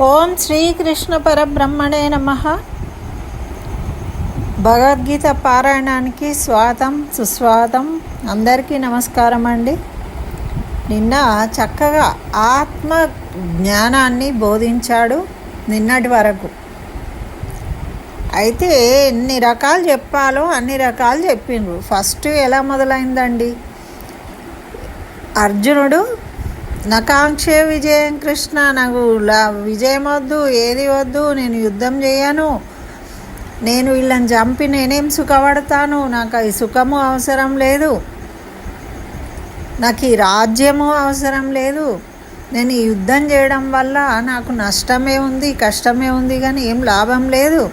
ఓం శ్రీకృష్ణ పరబ్రహ్మణే నమ. భగవద్గీత పారాయణానికి స్వాగతం సుస్వాగతం. అందరికీ నమస్కారం అండి. నిన్న చక్కగా ఆత్మ జ్ఞానాన్ని బోధించాడు నిన్నటి వరకు. అయితే ఎన్ని రకాలు చెప్పాలో అన్ని రకాలు చెప్పిండ్రు. ఫస్ట్ ఎలా మొదలైందండి? అర్జునుడు నకాంక్షే విజయం కృష్ణ నాకు లా విజయం వద్దు ఏది వద్దు నేను యుద్ధం చేయను. నేను వీళ్ళని చంపి నేనేం సుఖపడతాను? నాకు ఈ సుఖము అవసరం లేదు. నాకు ఈ రాజ్యము అవసరం లేదు. నేను ఈ యుద్ధం చేయడం వల్ల నాకు నష్టమే ఉంది కష్టమే ఉంది కానీ ఏం లాభం లేదు.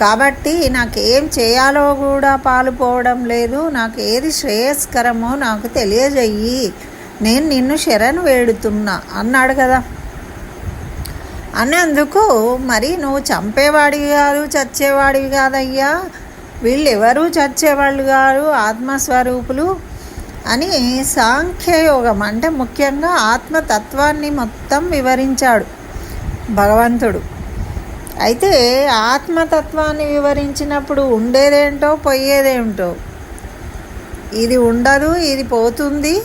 కాబట్టి నాకు ఏం చేయాలో కూడా పాలుపోవడం లేదు. నాకు ఏది శ్రేయస్కరమో నాకు తెలియజెయ్యి నేను నిన్ను శరణ్ వేడుతున్నా అన్నాడు కదా. అన్నందుకు మరి నువ్వు చంపేవాడివి కాదు చచ్చేవాడివి కాదయ్యా. వీళ్ళు ఎవరు చచ్చేవాళ్ళు కాదు ఆత్మస్వరూపులు అని సాంఖ్యయోగం అంటే ముఖ్యంగా ఆత్మతత్వాన్ని మొత్తం వివరించాడు భగవంతుడు. అయితే ఆత్మతత్వాన్ని వివరించినప్పుడు ఉండేదేంటో పోయేదేంటో? ఇది ఉండదు ఇది పోతుంది.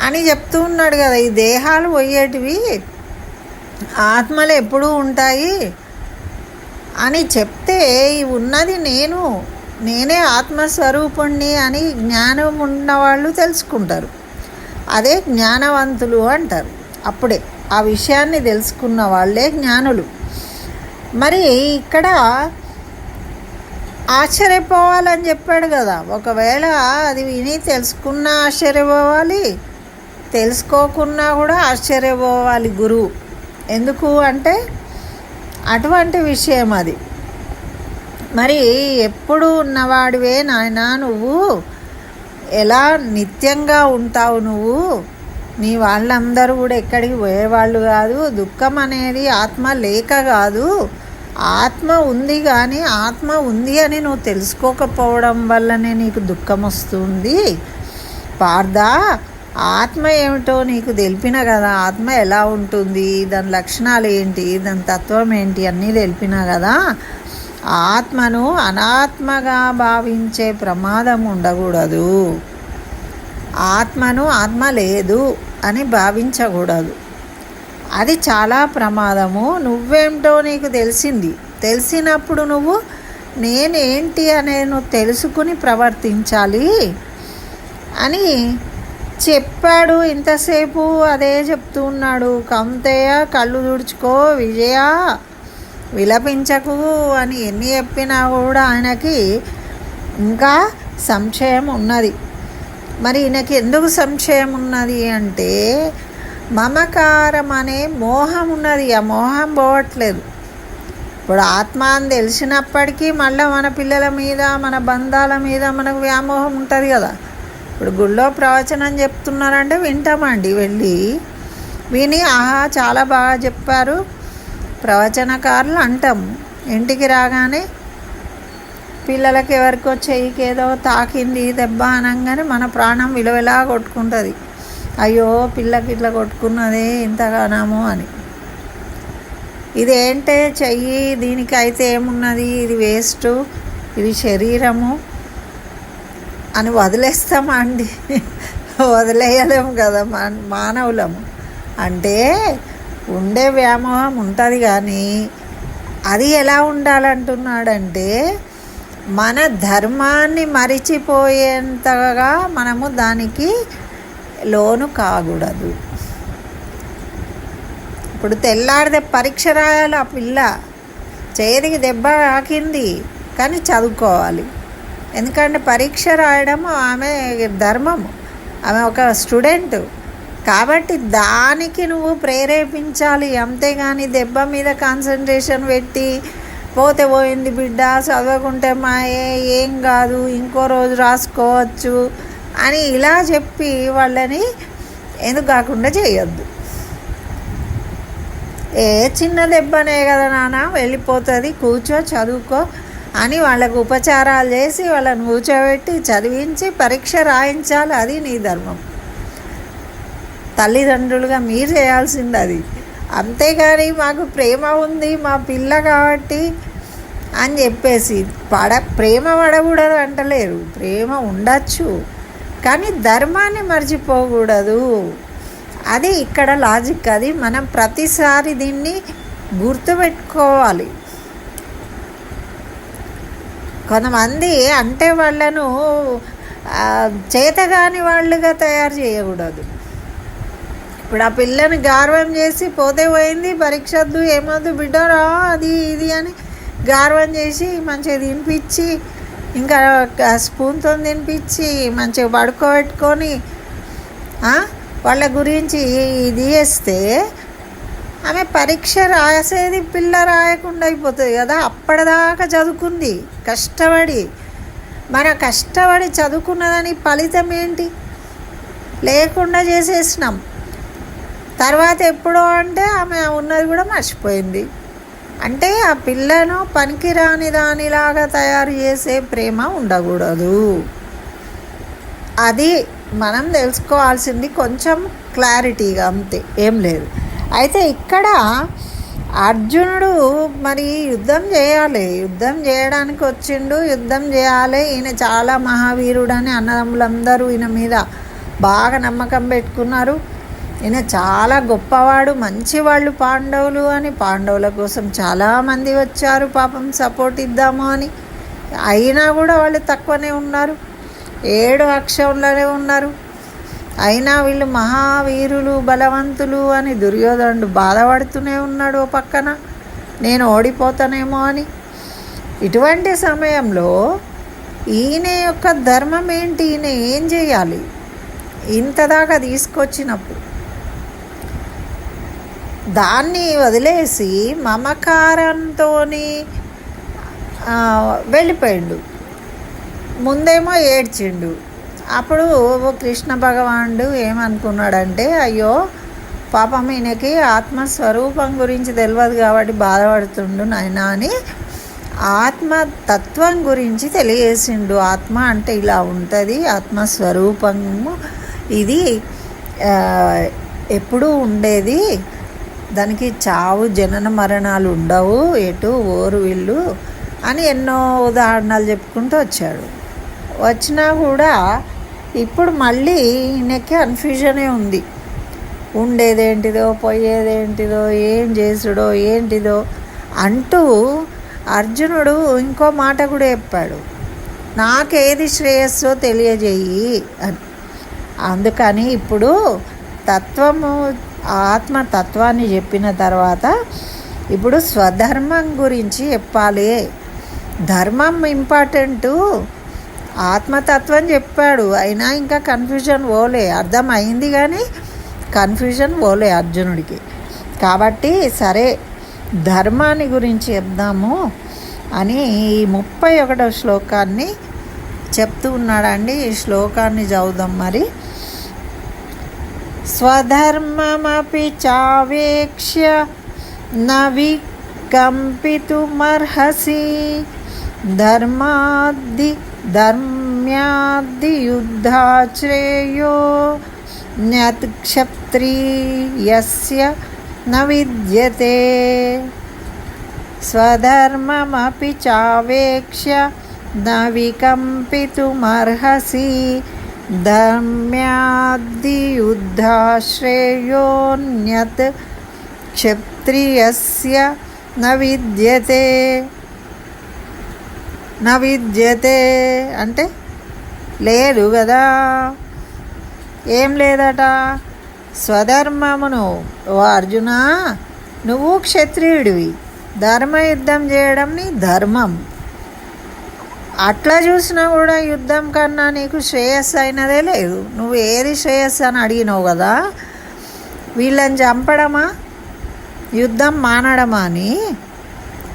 అని చెప్తూ ఉన్నాడు కదా ఈ దేహాలు పోయేటివి ఆత్మలు ఎప్పుడూ ఉంటాయి అని చెప్తే ఉన్నది నేను నేనే ఆత్మస్వరూపుణ్ణి అని జ్ఞానం ఉన్నవాళ్ళు తెలుసుకుంటారు. అదే జ్ఞానవంతులు అంటారు. అప్పుడే ఆ విషయాన్ని తెలుసుకున్న వాళ్ళే జ్ఞానులు. మరి ఇక్కడ ఆశ్చర్యపోవాలని చెప్పాడు కదా ఒకవేళ అది విని తెలుసుకున్న ఆశ్చర్యపోవాలి తెలుసుకోకున్నా కూడా ఆశ్చర్యపోవాలి గురువు ఎందుకు అంటే అటువంటి విషయం అది. మరి ఎప్పుడు ఉన్నవాడివే నాయన నువ్వు? ఎలా నిత్యంగా ఉంటావు నువ్వు? నీ వాళ్ళందరూ కూడా ఎక్కడికి పోయేవాళ్ళు కాదు. దుఃఖం అనేది ఆత్మ లేక కాదు. ఆత్మ ఉంది కానీ ఆత్మ ఉంది అని నువ్వు తెలుసుకోకపోవడం వల్లనే నీకు దుఃఖం వస్తుంది. పార్దా ఆత్మ ఏమిటో నీకు తెలిపిన కదా. ఆత్మ ఎలా ఉంటుంది? దాని లక్షణాలు ఏంటి? దాని తత్వం ఏంటి? అన్నీ తెలిపిన కదా. ఆత్మను అనాత్మగా భావించే ప్రమాదం ఉండకూడదు. ఆత్మను ఆత్మ లేదు అని భావించకూడదు. అది చాలా ప్రమాదము. నువ్వేమిటో నీకు తెలిసింది. తెలిసినప్పుడు నువ్వు నేనేంటి అనే నువ్వు తెలుసుకుని ప్రవర్తించాలి అని చెప్పాడు ఇంతసేపు అదే చెప్తూ ఉన్నాడు. కంతయ్య కళ్ళు తుడుచుకో విజయ. విలపించకు అని ఎన్ని చెప్పినా కూడా ఆయనకి ఇంకా సంశయం ఉన్నది. మరి ఈయనకి ఎందుకు సంశయం ఉన్నది అంటే మమకారం అనే మోహం ఉన్నది. ఆ మోహం పోవట్లేదు. ఇప్పుడు ఆత్మ అని తెలిసినప్పటికీ మళ్ళీ మన పిల్లల మీద మన బంధాల మీద మనకు వ్యామోహం ఉంటుంది కదా. ఇప్పుడు గుళ్ళో ప్రవచనం చెప్తున్నారంటే వింటామండి వెళ్ళి. విని ఆహా చాలా బాగా చెప్పారు. ప్రవచనకారులు అంటాం. ఇంటికి రాగానే పిల్లలకి ఎవరికో చెయ్యికి ఏదో తాకింది దెబ్బ అనగానే మన ప్రాణం విలువలా కొట్టుకుంటుంది. అయ్యో పిల్లకి ఇట్లా కొట్టుకున్నదే ఇంతగానాము అని. ఇదేంటే చెయ్యి దీనికి అయితే ఏమున్నది? ఇది వేస్ట్. ఇది శరీరము. అని వదిలేస్తామా అండి వదిలేయలేము కదా మా మానవులము. అంటే ఉండే వ్యామోహం ఉంటుంది కానీ అది ఎలా ఉండాలంటున్నాడంటే మన ధర్మాన్ని మరిచిపోయేంతగా మనము దానికి లోను కాకూడదు. ఇప్పుడు తెల్లారితే పరీక్ష రాయాలి ఆ పిల్ల. చేతికి దెబ్బ ఆకింది కానీ చదువుకోవాలి. ఎందుకంటే పరీక్ష రాయడం ఆమె ధర్మం ఆమె ఒక స్టూడెంట్. కాబట్టి దానికి నువ్వు ప్రేరేపించాలి. అంతేగాని దెబ్బ మీద కాన్సన్ట్రేషన్ పెట్టి పోతే పోయింది బిడ్డ చదవకుంటే మాయే ఏం కాదు ఇంకో రోజు రాసుకోవచ్చు అని ఇలా చెప్పి వాళ్ళని ఎందుకు కాకుండా చేయొద్దు. ఏ చిన్న దెబ్బనే కదా నాన్న వెళ్ళిపోతుంది కూర్చో చదువుకో. అని వాళ్ళకు ఉపచారాలు చేసి వాళ్ళని కూర్చోబెట్టి చదివించి పరీక్ష రాయించాలి. అది నీ ధర్మం. తల్లిదండ్రులుగా మీరు చేయాల్సింది అది. అంతేగాని మాకు ప్రేమ ఉంది మా పిల్ల కాబట్టి అని చెప్పేసి పడ ప్రేమ పడకూడదు అంటలేరు. ప్రేమ ఉండొచ్చు కానీ ధర్మాన్ని మర్చిపోకూడదు. అది ఇక్కడ లాజిక్ అది. మనం ప్రతిసారి దీన్ని గుర్తుపెట్టుకోవాలి. కొంతమంది అంటే వాళ్ళను చేతగాని వాళ్ళుగా తయారు చేయకూడదు. ఇప్పుడు ఆ పిల్లని గార్వం చేసి పోతే పోయింది పరీక్షద్దు ఏమొద్దు బిడ్డరా అది ఇది అని గార్వం చేసి మంచిగా తినిపించి ఇంకా స్పూన్తో తినిపించి మంచిగా పడుకోబెట్టుకొని వాళ్ళ గురించి ఇది చేస్తే ఆమె పరీక్ష రాసేది పిల్ల రాయకుండా అయిపోతుంది కదా అప్పటిదాకా చదువుకుంది కష్టపడి. మన కష్టపడి చదువుకున్నదని ఫలితం ఏంటి? లేకుండా చేసేసినాం. తర్వాత ఎప్పుడో అంటే ఆమె ఉన్నది కూడా మర్చిపోయింది. అంటే ఆ పిల్లను పనికిరాని దానిలాగా తయారు చేసే ప్రేమ ఉండకూడదు. అది మనం తెలుసుకోవాల్సింది కొంచెం క్లారిటీగా అంతే ఏం లేదు. అయితే ఇక్కడ అర్జునుడు మరి యుద్ధం చేయాలి. యుద్ధం చేయడానికి వచ్చిండు యుద్ధం చేయాలి. ఈయన చాలా మహావీరుడని అన్నదమ్ములందరూ ఈయన మీద బాగా నమ్మకం పెట్టుకున్నారు. ఈయన చాలా గొప్పవాడు మంచివాళ్ళు పాండవులు అని. పాండవుల కోసం చాలామంది వచ్చారు. పాపం సపోర్ట్ ఇద్దాము అని. అయినా కూడా వాళ్ళు తక్కువనే ఉన్నారు. ఏడు అక్షంలోనే ఉన్నారు. అయినా వీళ్ళు మహావీరులు బలవంతులు అని దుర్యోధనుడు బాధపడుతూనే ఉన్నాడు ఓ పక్కన. నేను ఓడిపోతానేమో అని. ఇటువంటి సమయంలో ఈయన యొక్క ధర్మం ఏంటి? ఈయన ఏం చేయాలి? ఇంతదాకా తీసుకొచ్చినప్పుడు. దాన్ని వదిలేసి మమకారంతో వెళ్ళిపోయిండు. ముందేమో ఏడ్చిండు. అప్పుడు కృష్ణ భగవానుడు ఏమనుకున్నాడంటే అయ్యో పాపం ఈయనకి ఆత్మస్వరూపం గురించి తెలియదు కాబట్టి బాధపడుతుండు నాయన అని ఆత్మతత్వం గురించి తెలియజేసిండు. ఆత్మ అంటే ఇలా ఉంటుంది ఆత్మస్వరూపము ఇది ఎప్పుడూ ఉండేది. దానికి చావు జనన మరణాలు ఉండవు ఎటు ఓరు వీళ్ళు అని ఎన్నో ఉదాహరణలు చెప్పుకుంటూ వచ్చాడు. వచ్చినా కూడా ఇప్పుడు మళ్ళీ ఈయనకి కన్ఫ్యూజనే ఉంది. ఉండేదేంటిదో పోయేదేంటిదో ఏం చేసుడో ఏంటిదో అంటూ అర్జునుడు ఇంకో మాట కూడా చెప్పాడు. నాకేది శ్రేయస్సో తెలియజేయి అని. అందుకని ఇప్పుడు తత్వము ఆత్మ తత్వాన్ని చెప్పిన తర్వాత ఇప్పుడు స్వధర్మం గురించి చెప్పాలి. ధర్మం ఇంపార్టెంటు ఆత్మతత్వం చెప్పాడు. అయినా ఇంకా కన్ఫ్యూజన్ పోలే. అర్థం అయింది కానీ కన్ఫ్యూజన్ పోలే అర్జునుడికి. కాబట్టి సరే ధర్మాన్ని గురించి చెప్దాము అని ఈ ముప్పై ఒకటో శ్లోకాన్ని చెప్తూ ఉన్నాడండి. ఈ శ్లోకాన్ని చదువుదాం మరి. స్వధర్మమపి చావేక్ష్య నవి కంపితుమర్హసి ధర్మాద్ది धर्म्याद्धियुद्धाश्रेयो न्यत्क्षत्रीयस्य न विद्यते। स्वधर्ममपि चावेक्ष्य न विकम्पितुमर्हसि धर्म्याद्धियुद्धाश्रेयोऽन्यत् क्षत्रियस्य न विद्यते। నా విద్యతే అంటే లేదు కదా. ఏం లేదట? స్వధర్మమును. ఓ అర్జున నువ్వు క్షత్రియుడివి. ధర్మయుద్ధం చేయడం నీ ధర్మం. అట్లా చూసినా కూడా యుద్ధం కన్నా నీకు శ్రేయస్సు అయినదే లేదు. నువ్వు ఏది శ్రేయస్సు అని అడిగినావు కదా? వీళ్ళని చంపడమా? యుద్ధం మానడమా అని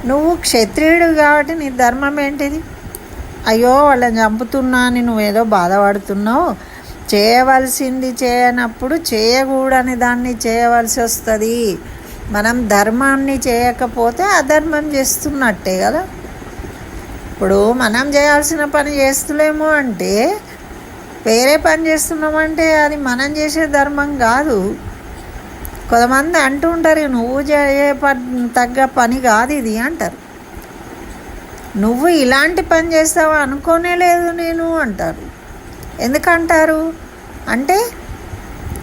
నువ్వు క్షత్రియుడు కాబట్టి నీ ధర్మం ఏంటిది? అయ్యో వాళ్ళని చంపుతున్నా అని నువ్వేదో బాధపడుతున్నావు. చేయవలసింది చేయనప్పుడు చేయకూడని దాన్ని చేయవలసి వస్తుంది. మనం ధర్మాన్ని చేయకపోతే అధర్మం చేస్తున్నట్టే కదా. ఇప్పుడు మనం చేయాల్సిన పని చేస్తులేము అంటే వేరే పని చేస్తున్నామంటే అది మనం చేసే ధర్మం కాదు. కొంతమంది అంటూ ఉంటారు నువ్వు చేయ తగ్గ పని కాదు ఇది అంటారు. నువ్వు ఇలాంటి పని చేస్తావా అనుకోనే లేదు నేను అంటారు. ఎందుకంటారు? అంటే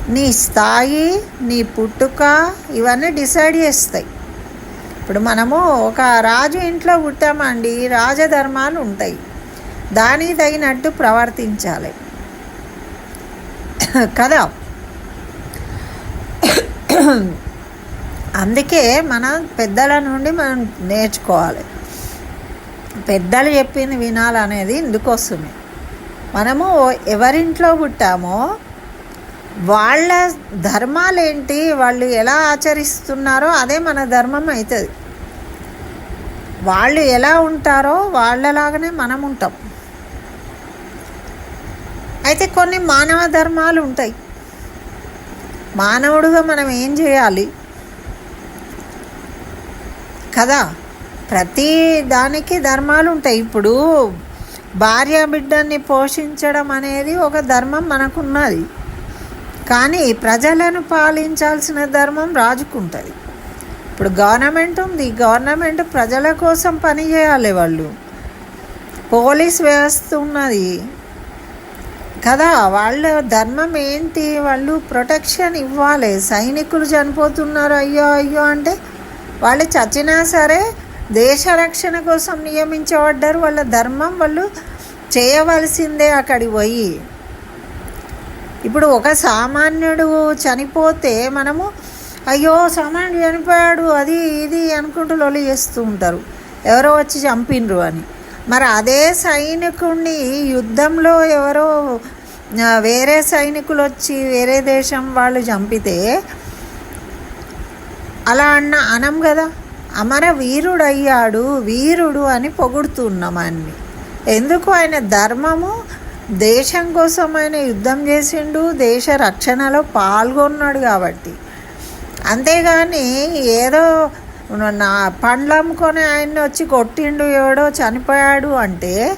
నీ స్థాయి నీ పుట్టుక ఇవన్నీ డిసైడ్ చేస్తాయి. ఇప్పుడు మనము ఒక రాజు ఇంట్లో పుట్టామండి రాజధర్మాలు ఉంటాయి. దానికి తగినట్టు ప్రవర్తించాలి. కదా? అందుకే మన పెద్దల నుండి మనం నేర్చుకోవాలి. పెద్దలు చెప్పింది వినాలనేది ఇందుకోసమే. మనము ఎవరింట్లో పుట్టామో వాళ్ళ ధర్మాలు ఏంటి వాళ్ళు ఎలా ఆచరిస్తున్నారో అదే మన ధర్మం అవుతుంది వాళ్ళు ఎలా ఉంటారో వాళ్ళలాగానే మనం ఉంటాం. అయితే కొన్ని మానవ ధర్మాలు ఉంటాయి. మానవుడుగా మనం ఏం చేయాలి? కదా? ప్రతి దానికి ధర్మాలు ఉంటాయి. ఇప్పుడు భార్య బిడ్డని పోషించడం అనేది ఒక ధర్మం మనకున్నది. కానీ ప్రజలను పాలించాల్సిన ధర్మం రాజుకుంటుంది. ఇప్పుడు గవర్నమెంట్ ఉంది. గవర్నమెంట్ ప్రజల కోసం పని చేయాలి వాళ్ళు. పోలీస్ వ్యవస్థ ఉన్నది. కదా వాళ్ళ ధర్మం ఏంటి? వాళ్ళు ప్రొటెక్షన్ ఇవ్వాలి. సైనికులు చనిపోతున్నారు. అయ్యో అయ్యో అంటే వాళ్ళు చచ్చినా సరే దేశ రక్షణ కోసం నియమించబడ్డారు వాళ్ళ ధర్మం వాళ్ళు చేయవలసిందే అక్కడికి పోయి. ఇప్పుడు ఒక సామాన్యుడు చనిపోతే మనము అయ్యో సామాన్యుడు చనిపోయాడు అది ఇది అనుకుంటూ లొలి చేస్తూ ఉంటారు. ఎవరో వచ్చి చంపిండ్రు అని. మరి అదే సైనికుడిని యుద్ధంలో ఎవరో వేరే సైనికులు వచ్చి వేరే దేశం వాళ్ళు చంపితే అలా అన్న అనం కదా. అమర వీరుడు అయ్యాడు వీరుడు అని పొగుడుతున్నాం అన్ని. ఎందుకు ఆయన ధర్మము? దేశం కోసం ఆయన యుద్ధం చేసిండు దేశ రక్షణలో పాల్గొన్నాడు కాబట్టి. అంతేగాని ఏదో నా పండ్లు అమ్ముకొని ఆయన్ని వచ్చి కొట్టిండు ఎవడో చనిపోయాడు అంటే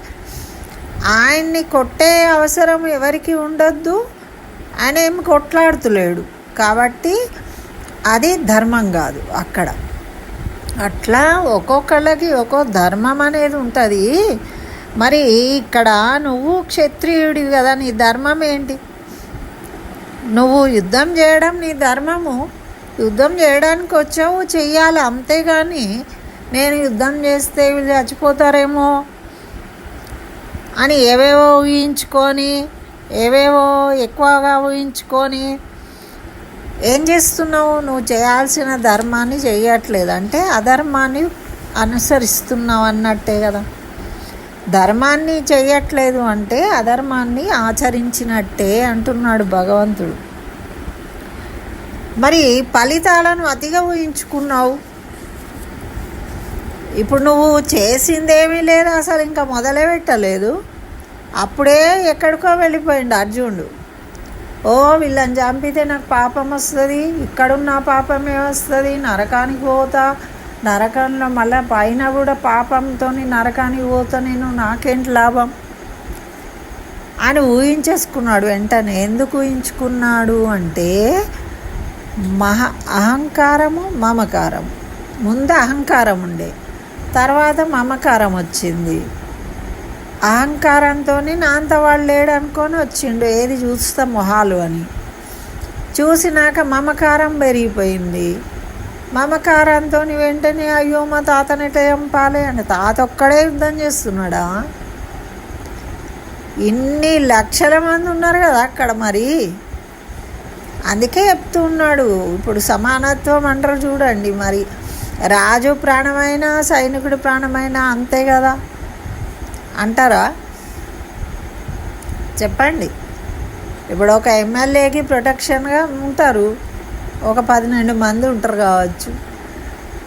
ఆయన్ని కొట్టే అవసరం ఎవరికి ఉండొద్దు ఆయన ఏమి కొట్లాడుతులేడు. కాబట్టి అది ధర్మం కాదు అక్కడ. అట్లా ఒక్కొక్కళ్ళకి ఒక్కో ధర్మం అనేది ఉంటుంది. మరి ఇక్కడ నువ్వు క్షత్రియుడివి కదా నీ ధర్మం ఏంటి? నువ్వు యుద్ధం చేయడం నీ ధర్మము. యుద్ధం చేయడానికి వచ్చావు చెయ్యాలి అంతేగాని నేను యుద్ధం చేస్తే వీళ్ళు చచ్చిపోతారేమో. అని ఏవేవో ఊహించుకొని ఏవేవో ఎక్కువగా ఊహించుకొని ఏం చేస్తున్నావు? నువ్వు చేయాల్సిన ధర్మాన్ని చేయట్లేదు. అంటే అధర్మాన్ని అనుసరిస్తున్నావు అన్నట్టే కదా. ధర్మాన్ని చేయట్లేదు అంటే అధర్మాన్ని ఆచరించినట్టే అంటున్నాడు భగవంతుడు. మరి ఫలితాలను అతిగా ఊహించుకున్నావు? ఇప్పుడు నువ్వు చేసిందేమీ లేదు అసలు ఇంకా మొదలే పెట్టలేదు. అప్పుడే ఎక్కడికో వెళ్ళిపోయిండు అర్జునుడు. ఓ వీళ్ళని చంపితే నాకు పాపం వస్తుంది ఇక్కడున్న పాపం వస్తుంది నరకానికి పోతా నరకంలో మళ్ళీ పైన కూడా పాపంతో నరకానికి పోతా నేను నాకేంటి లాభం? అని ఊహించేసుకున్నాడు వెంటనే. ఎందుకు ఊహించుకున్నాడు అంటే మహా అహంకారము మమకారం. ముందు అహంకారం ఉండే. తర్వాత మమకారం వచ్చింది. అహంకారంతో నా అంత వాడు లేడు అనుకొని వచ్చిండు. ఏది చూస్తా మొహాలు అని. చూసినాక మమకారం పెరిగిపోయింది. మమకారంతో వెంటనే అయ్యో మా తాతని ఎట్లా చంపాలి? అని తాత ఒక్కడే యుద్ధం చేస్తున్నాడా? ఇన్ని లక్షల మంది ఉన్నారు కదా అక్కడ మరి. అందుకే చెప్తున్నాడు ఇప్పుడు సమానత్వం అంటారు చూడండి మరి. రాజు ప్రాణమైన సైనికుడు ప్రాణమైన అంతే కదా? అంటారా? చెప్పండి. ఇప్పుడు ఒక ఎమ్మెల్యేకి ప్రొటెక్షన్గా ఉంటారు. ఒక పదిహేను మంది ఉంటారు కావచ్చు.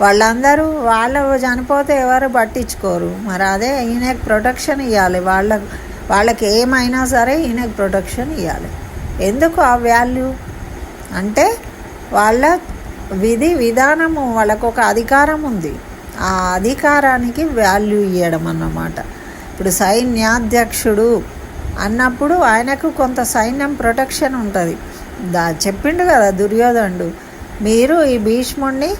వాళ్ళందరూ వాళ్ళు చనిపోతే ఎవరు పట్టించుకోరు. మరి అదే ఈయనకి ప్రొటెక్షన్ ఇవ్వాలి వాళ్ళ వాళ్ళకి ఏమైనా సరే ఈయనకి ప్రొటెక్షన్ ఇవ్వాలి ఎందుకు ఆ వాల్యూ? అంటే వాళ్ళ విధి విధానము వాళ్ళకు ఒక అధికారం ఉంది. ఆ అధికారానికి వాల్యూ ఇవ్వడం అన్నమాట. ఇప్పుడు సైన్యాధ్యక్షుడు అన్నప్పుడు ఆయనకు కొంత సైన్యం ప్రొటెక్షన్ ఉంటుంది. దా చెప్పిండు కదా దుర్యోధనుడు మీరు ఈ భీష్ముడిని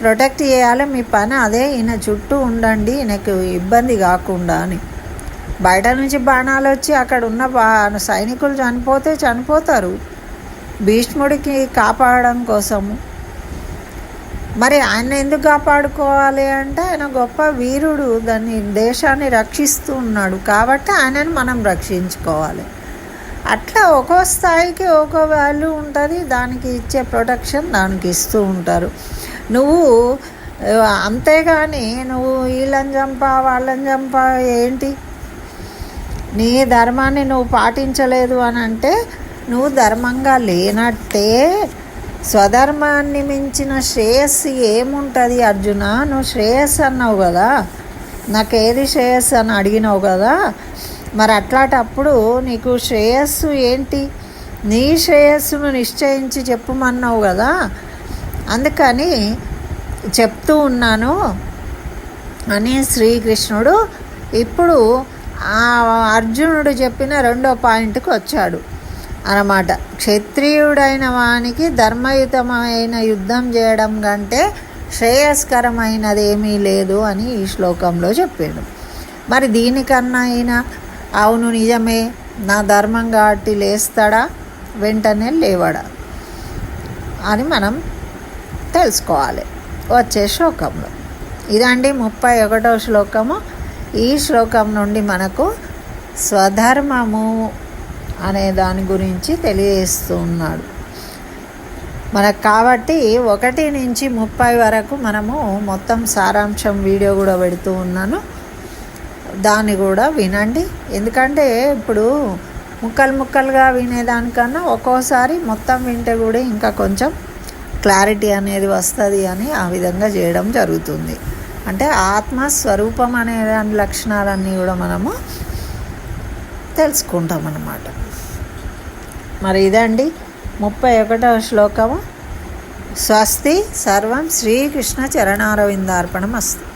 ప్రొటెక్ట్ చేయాలి మీ పని అదే ఈయన చుట్టూ ఉండండి ఈయనకు ఇబ్బంది కాకుండా అని. బయట నుంచి బాణాలు వచ్చి అక్కడ ఉన్న బా సైనికులు చనిపోతే చనిపోతారు. భీష్ముడికి కాపాడడం కోసము. మరి ఆయన ఎందుకు కాపాడుకోవాలి అంటే ఆయన గొప్ప వీరుడు దాన్ని దేశాన్ని రక్షిస్తూ ఉన్నాడు కాబట్టి ఆయనను మనం రక్షించుకోవాలి. అట్లా ఒక్కో స్థాయికి ఒక్కో వాల్యూ ఉంటుంది దానికి ఇచ్చే ప్రొటెక్షన్ దానికి ఇస్తూ ఉంటారు. నువ్వు అంతేగాని నువ్వు వీళ్ళని చంపా వాళ్ళని చంపా ఏంటి? నీ ధర్మాన్ని నువ్వు పాటించలేదు అని అంటే నువ్వు ధర్మంగా లేనట్టే స్వధర్మాన్ని మించిన శ్రేయస్సు ఏముంటుంది అర్జున? నువ్వు శ్రేయస్సు అన్నావు కదా. నాకేది శ్రేయస్సు అని అడిగినావు కదా. మరి అట్లాంటప్పుడు నీకు శ్రేయస్సు ఏంటి? నీ శ్రేయస్సును నిశ్చయించి చెప్పమన్నావు కదా. అందుకని చెప్తూ ఉన్నాను అని శ్రీకృష్ణుడు ఇప్పుడు ఆ అర్జునుడు చెప్పిన రెండో పాయింట్కి వచ్చాడు. అన్నమాట క్షత్రియుడైన వానికి ధర్మయుతమైన యుద్ధం చేయడం కంటే శ్రేయస్కరమైనది ఏమీ లేదు అని ఈ శ్లోకంలో చెప్పాడు. మరి దీనికన్నా అయినా అవును నిజమే నా ధర్మం కాబట్టి లేస్తాడా? వెంటనే లేవడా? అని మనం తెలుసుకోవాలి వచ్చే శ్లోకంలో. ఇదండి ముప్పై ఒకటో శ్లోకము. ఈ శ్లోకం నుండి మనకు స్వధర్మము అనే దాని గురించి తెలియజేస్తూ ఉన్నాడు. మనకు కాబట్టి ఒకటి నుంచి ముప్పై వరకు మనము మొత్తం సారాంశం వీడియో కూడా పెడుతూ ఉన్నాను. దాన్ని కూడా వినండి. ఎందుకంటే ఇప్పుడు ముక్కలు ముక్కలుగా వినేదానికన్నా ఒక్కోసారి మొత్తం వింటే కూడా ఇంకా కొంచెం క్లారిటీ అనేది వస్తుంది అని ఆ విధంగా చేయడం జరుగుతుంది. అంటే ఆత్మస్వరూపం అనే దాని లక్షణాలన్నీ కూడా మనము తెలుసుకుంటాం అన్నమాట మరి ఇదండి ముప్పై ఒకటవ శ్లోకము. స్వస్తి సర్వం శ్రీకృష్ణ చరణారవిందార్పణం అస్తు